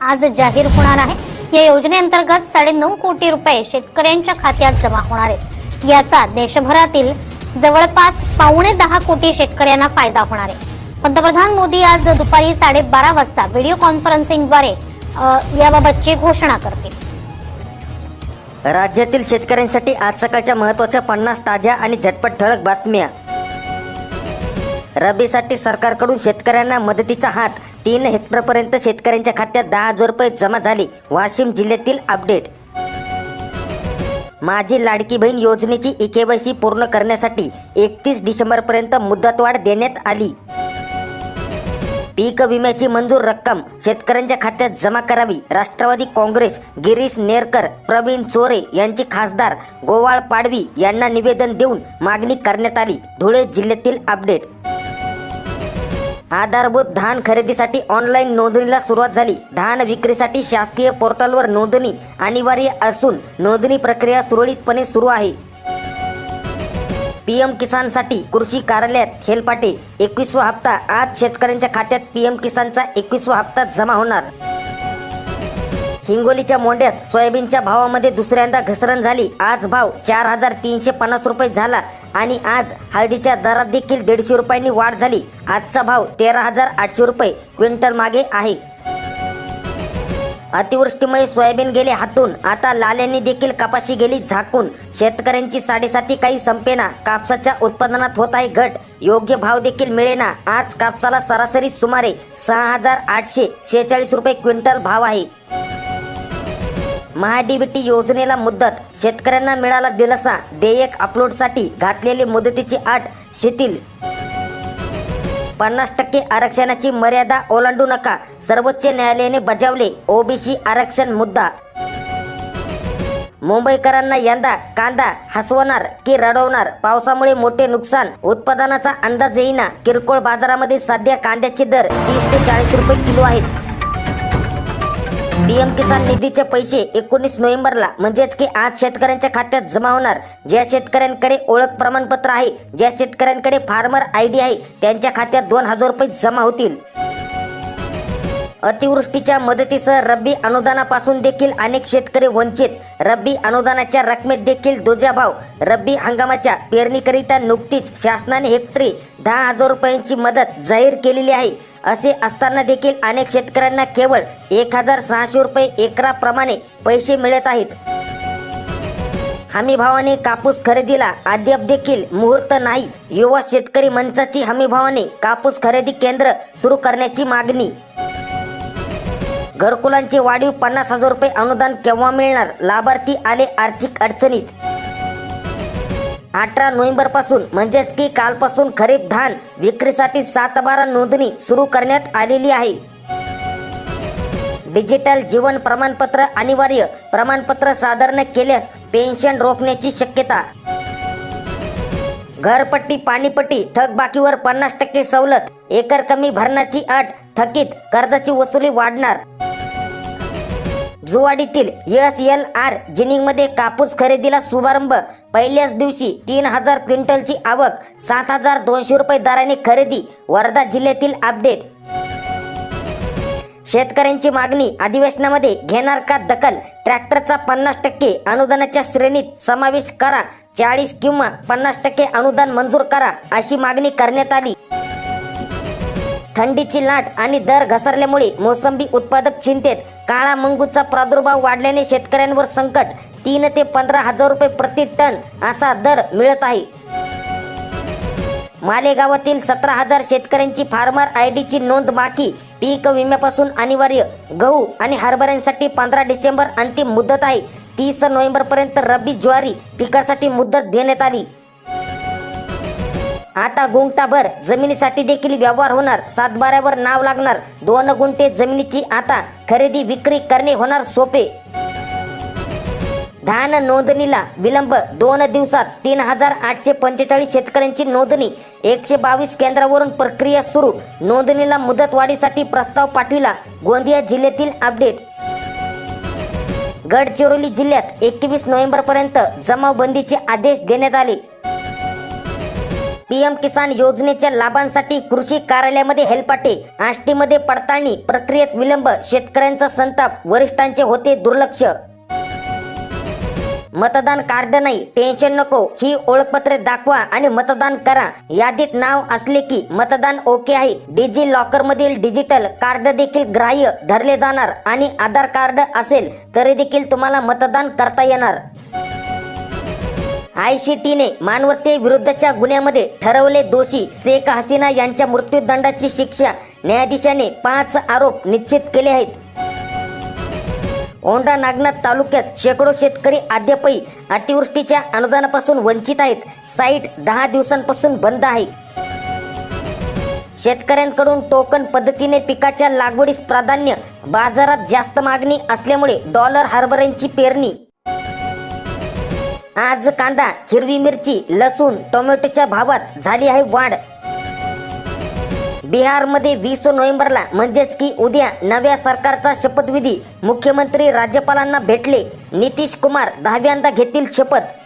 आज जाहीर होणार आहे. या योजनेअंतर्गत साडेनऊ कोटी रुपये शेतकऱ्यांच्या खात्यात जमा होणार आहेत. याचा देशभरातील जवळपास पावणे दहा कोटी शेतकऱ्यांना फायदा होणार आहे. पंतप्रधान मोदी आज दुपारी साडेबारा वाजता व्हिडिओ कॉन्फरन्सिंगद्वारे याबाबतची घोषणा करतील. राज्यातील शेतकऱ्यांसाठी आज सकाळच्या महत्त्वाच्या पन्नास ताज्या आणि झटपट ठळक बातम्या. रबीसाठी सरकारकडून शेतकऱ्यांना मदतीचा हात तीन हेक्टरपर्यंत शेतकऱ्यांच्या खात्यात दहा हजार रुपये जमा झाले. वाशिम जिल्ह्यातील अपडेट. माझी लाडकी बहीण योजनेची ई पूर्ण करण्यासाठी एकतीस डिसेंबरपर्यंत मुदतवाढ देण्यात आली. पीक विम्याची मंजूर रक्कम शेतकऱ्यांच्या खात्यात जमा करावी. राष्ट्रवादी काँग्रेस गिरीश नेरकर प्रवीण चोरे यांची खासदार गोवाळ पाडवी यांना निवेदन देऊन मागणी करण्यात आली. धुळे जिल्ह्यातील अपडेट. आधारभूत धान खरेदीसाठी ऑनलाईन नोंदणीला सुरुवात झाली. धान विक्रीसाठी शासकीय पोर्टलवर नोंदणी अनिवार्य असून नोंदणी प्रक्रिया सुरळीतपणे सुरू आहे. पीएम किसानसाठी कृषी कार्यालयात हेलपाटे एकवीसवा हप्ता. आज शेतकऱ्यांच्या खात्यात पीएम किसानचा एकवीसवा हप्ता जमा होणार. हिंगोलीच्या मोंड्यात सोयाबीनच्या भावामध्ये दुसऱ्यांदा घसरण झाली. आज भाव चार हजार तीनशे पन्नास रुपये झाला आणि आज हळदीच्या दरात देखील दीडशे रुपयांनी वाढ झाली. आजचा भाव तेरा हजार आठशे रुपये क्विंटल मागे आहे. अतिवृष्टीमुळे सोयाबीन गेले हातून. आता लाल्यांनी देखील कपाशी गेली झाकून. शेतकऱ्यांची साडेसाती काही संपेना. कापसाच्या उत्पादनात होत आहे घट. योग्य भाव देखील मिळेना. आज कापसाला सरासरी सुमारे सहा हजार आठशे शेहेचाळीस रुपये क्विंटल भाव आहे. महाडीबीटी योजनेला मुदत शेतकऱ्यांना मिळाला दिलासा देयक अपलोडसाठी घातलेली मुदतीची अट शिथिल. पन्नास टक्के आरक्षणाची मर्यादा ओलांडू नका सर्वोच्च न्यायालयाने बजावले ओबीसी आरक्षण मुद्दा. मुंबईकरांना यंदा कांदा हसवणार की रडवणार पावसामुळे मोठे नुकसान उत्पादनाचा अंदाज येईना किरकोळ बाजारामध्ये सध्या कांद्याचे दर तीस ते चाळीस रुपये किलो आहेत. पीएम किसान निधीचे पैसे एकोणीस नोव्हेंबरला म्हणजेच की आज शेतकऱ्यांच्या खात्यात जमा होणार. ज्या शेतकऱ्यांकडे ओळख प्रमाणपत्र आहे ज्या शेतकऱ्यांकडे फार्मर आय डी आहे त्यांच्या खात्यात दोन हजार रुपये जमा होतील. अतिवृष्टीच्या मदतीसह रब्बी अनुदानापासून देखील अनेक शेतकरी वंचित. रब्बी अनुदानाच्या रकमेत देखील दुजाभाव. रब्बी हंगामाच्या पेरणीकरिता नुकतीच शासनाने हेक्टरी दहा हजार रुपयांची मदत जाहीर केलेली आहे. असे असताना देखील अनेक शेतकऱ्यांना केवळ एक हजार सहाशे रुपये एकराप्रमाणे पैसे मिळत आहेत. हमीभावाने कापूस खरेदीला अद्याप देखील मुहूर्त नाही. युवा शेतकरी मंचाची हमीभावाने कापूस खरेदी केंद्र सुरू करण्याची मागणी घरकुलांचे वाढीव पन्नास हजार रुपये अनुदान केव्हा मिळणार? लाभार्थी आले आर्थिक अडचणीत. अठरा नोव्हेंबरपासून म्हणजेच की कालपासून खरीप धान विक्रीसाठी सात बारा नोंदणी सुरू करण्यात आलेली आहे. डिजिटल जीवन प्रमाणपत्र अनिवार्य प्रमाणपत्र सादर न केल्यास पेन्शन रोखण्याची शक्यता. घरपट्टी पाणीपट्टी थकबाकीवर पन्नास टक्के सवलत एकर कमी भरण्याची अट थकीत कर्जाची वसुली वाढणार. जुवाडीतील एस एल आर जिनिंगमध्ये कापूस खरेदीला शुभारंभ. पहिल्याच दिवशी तीन हजार क्विंटलची आवक सात हजार दोनशे रुपये दराने खरेदी. वर्धा जिल्ह्यातील अपडेट. शेतकऱ्यांची मागणी अधिवेशनामध्ये घेणार का दखल? ट्रॅक्टरचा पन्नास टक्के अनुदानाच्या श्रेणीत समावेश करा. चाळीस किंवा पन्नास टक्के अनुदान मंजूर करा अशी मागणी करण्यात आली. थंडीची लाट आणि दर घसरल्यामुळे मोसंबी उत्पादक चिंतेत. काळा मंगूचा प्रादुर्भाव वाढल्याने शेतकऱ्यांवर संकट. तीन ते पंधरा हजार रुपये प्रति टन असा दर मिळत आहे. मालेगावातील सतरा हजार शेतकऱ्यांची फार्मर आय डीची नोंद बाकी. पीक विम्यापासून अनिवार्य. गहू आणि हरभऱ्यांसाठी पंधरा डिसेंबर अंतिम मुदत आहे. तीस नोव्हेंबरपर्यंत रब्बी ज्वारी पिकासाठी मुदत देण्यात आली. आता गुंठाभर जमिनीसाठी देखील व्यवहार होणार. सातबाऱ्यावर नाव लागणार. दोन गुंठे जमिनीची आता खरेदी विक्री करणे होणार सोपे. धान नोंदणीला विलंब. दोन दिवसात तीन हजार आठशे पंचेचाळीस शेतकऱ्यांची नोंदणी. एकशे बावीस केंद्रावरून प्रक्रिया सुरू. नोंदणीला मुदतवाढीसाठी प्रस्ताव पाठविला. गोंदिया जिल्ह्यातील अपडेट. गडचिरोली जिल्ह्यात एकवीस नोव्हेंबरपर्यंत जमावबंदीचे आदेश देण्यात आले. पीएम किसान योजनेच्या लाभांसाठी कृषी कार्यालयामध्ये हेलपाटे आष्टीमध्ये पडताळणी प्रक्रियेत विलंब शेतकऱ्यांचा संताप वरिष्ठांचे होते दुर्लक्ष. मतदान कार्ड नाही टेन्शन नको ही ओळखपत्रे दाखवा आणि मतदान करा. यादीत नाव असले की मतदान ओके आहे. डिजी लॉकर मधील डिजिटल कार्ड देखील ग्राह्य धरले जाणार आणि आधार कार्ड असेल तरी देखील तुम्हाला मतदान करता येणार. आयसीटीने मानवते विरुद्धच्या गुन्ह्यामध्ये ठरवले दोषी शेख हसीना यांच्या मृत्यूदंडाची शिक्षा न्यायाधीशाने पाच आरोप निश्चित केले आहेत. औंढा नागनाथ तालुक्यात शेकडो शेतकरी अद्यापही अतिवृष्टीच्या अनुदानापासून वंचित आहेत. साईट दहा दिवसांपासून बंद आहे. शेतकऱ्यांकडून टोकन पद्धतीने पिकाच्या लागवडीस प्राधान्य बाजारात जास्त मागणी असल्यामुळे डॉलर हरभऱ्यांची पेरणी आज कांदा हिरवी मिरची लसूण टोमॅटोच्या भावात झाली आहे वाढ. बिहारमध्ये वीस नोव्हेंबरला म्हणजेच की उद्या नव्या सरकारचा शपथविधी मुख्यमंत्री राज्यपालांना भेटले. नितीश कुमार दहाव्यांदा घेतील शपथ.